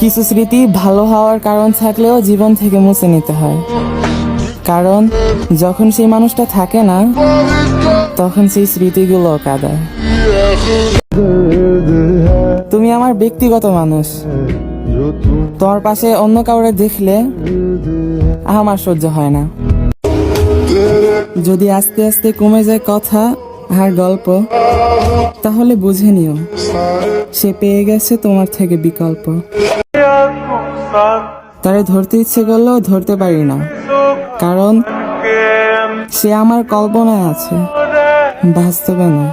কিছু স্মৃতি ভালো হওয়ার কারণ থাকলেও জীবন থেকে মুছে নিতে হয়। কারণ যখন সেই মানুষটা থাকে না, তখন সেই স্মৃতিগুলো কাঁদায় তুমি আমার ব্যক্তিগত মানুষ। তোমার পাশে অন্য কাউরে দেখলে আমার সহ্য হয় না। যদি আস্তে আস্তে কমে যায় কথা আর গল্প, তাহলে বুঝে নিও, সে পেয়ে গেছে তোমার থেকে বিকল্প। তারে ধরতে ইচ্ছে করলেও ধরতে পারি না, কারণ সে আমার কল্পনায় আছে, বাস্তবে না।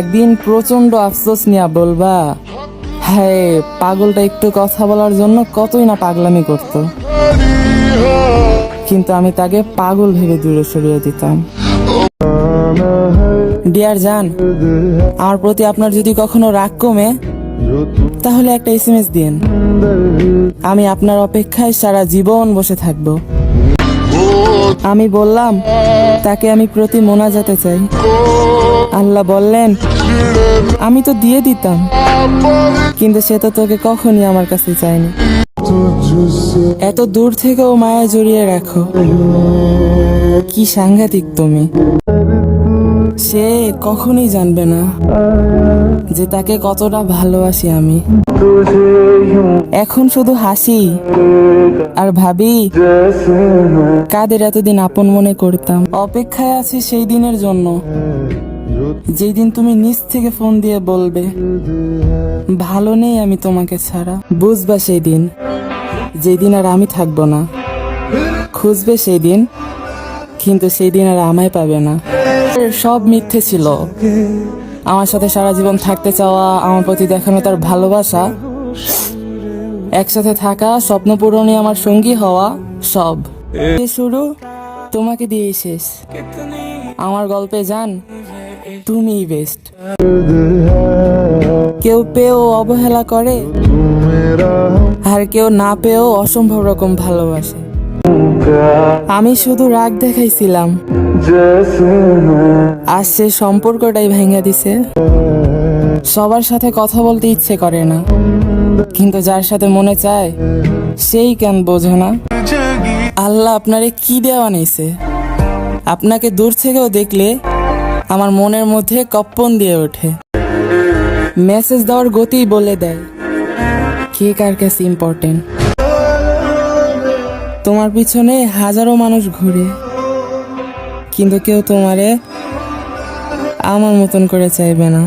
একদিন প্রচণ্ড আফসোস নিয়া বলবা হ্যাঁ পাগলটা একটু কথা বলার জন্য কতই না পাগলামি করতো। কিন্তু আমি তাকে পাগল ভেবে দূরে সরিয়ে দিতাম। ডিয়ার জান আমার প্রতি আপনার যদি কখনো রাগ কমে তাহলে একটা এসএমএস দিন আমি আপনার অপেক্ষায় সারা জীবন বসে থাকব আমি বললাম তাকে আমি প্রতি মোনাজাতে চাই আল্লাহ বললেন আমি তো দিয়ে দিতাম কিন্তু সে তো তোকে কখনই আমার কাছে চায়নি এত দূর থেকেও মায়া জড়িয়ে রাখো কি সাংঘাতিক তুমি। সে কখনই জানবে না যে তাকে কতটা ভালোবাসি আমি। এখন শুধু হাসি আর ভাবি, কাদের এতদিন আপন মনে করতাম। অপেক্ষায় আছি সেই দিনের জন্য যেই দিন তুমি নিজ থেকে ফোন দিয়ে বলবে, ভালো নেই আমি তোমাকে ছাড়া। বুঝবা সেই দিন যেই দিন আর আমি থাকব না। খুঁজবে সেই দিন কিন্তু সেই দিন আর আমায় পাবে না। সব মিথ্যে ছিল। আমার সাথে সারা জীবন থাকতে চাওয়া, আমার প্রতি দেখানো তার ভালোবাসা, একসাথে থাকা, স্বপ্ন পূরণে আমার সঙ্গী হওয়া, সব। শুরু, তোমাকে দিয়ে শেষ। আমার গল্পে যান, তুমিই বেস্ট কেউ পেয়েও অবহেলা করে, আর কেউ না পেয়েও অসম্ভব রকম ভালোবাসে। আমি শুধু রাগ দেখাইছিলাম। আর সে সম্পর্কটাই ভেঙে দিছে। সবার সাথে কথা বলতে ইচ্ছে করে না। কিন্তু যার সাথে মনে চায়, সেই কেন বোঝে না। আল্লাহ আপনারে কি দেওয়া নিছে আপনাকে দূর থেকেও দেখলে আমার মনের মধ্যে কপ্পন দিয়ে ওঠে। মেসেজ দেওয়ার গতি বলে দেয়, কে কার কাছে ইম্পর্টেন্ট তোমার পিছনে হাজারো মানুষ ঘুরে, কিন্তু কেউ তোমারে আমার মতন করে চাইবে না।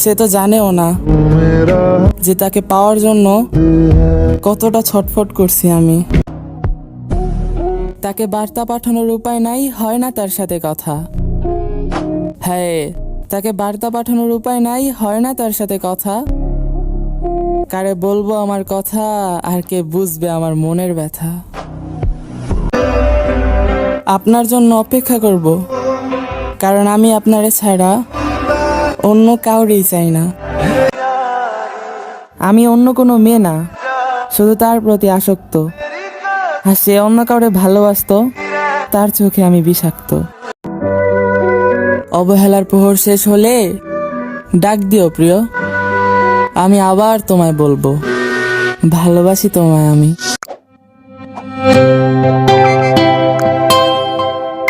সে তো জানেও না যে তাকে পাওয়ার জন্য কতটা ছটফট করছি আমি। তাকে বার্তা পাঠানোর উপায় নাই, হয় না তার সাথে কথা। হ্যাঁ তাকে বার্তা পাঠানোর উপায় নাই, হয় না তার সাথে কথা। কারে বলব আমার কথা, আর কে বুঝবে আমার মনের ব্যথা। আপনার জন্য অপেক্ষা করব, কারণ আমি আপনারে ছাড়া অন্য কাউরেই চাই না। আমি অন্য কোনো মেয়ে না, শুধু তার প্রতি আসক্ত। আর সে অন্য কাউরে ভালোবাসতো, তার চোখে আমি বিষাক্ত। অবহেলার প্রহর শেষ হলে ডাক দিও প্রিয়। আমি আবার তোমায় বলব। ভালোবাসি তোমায় আমি।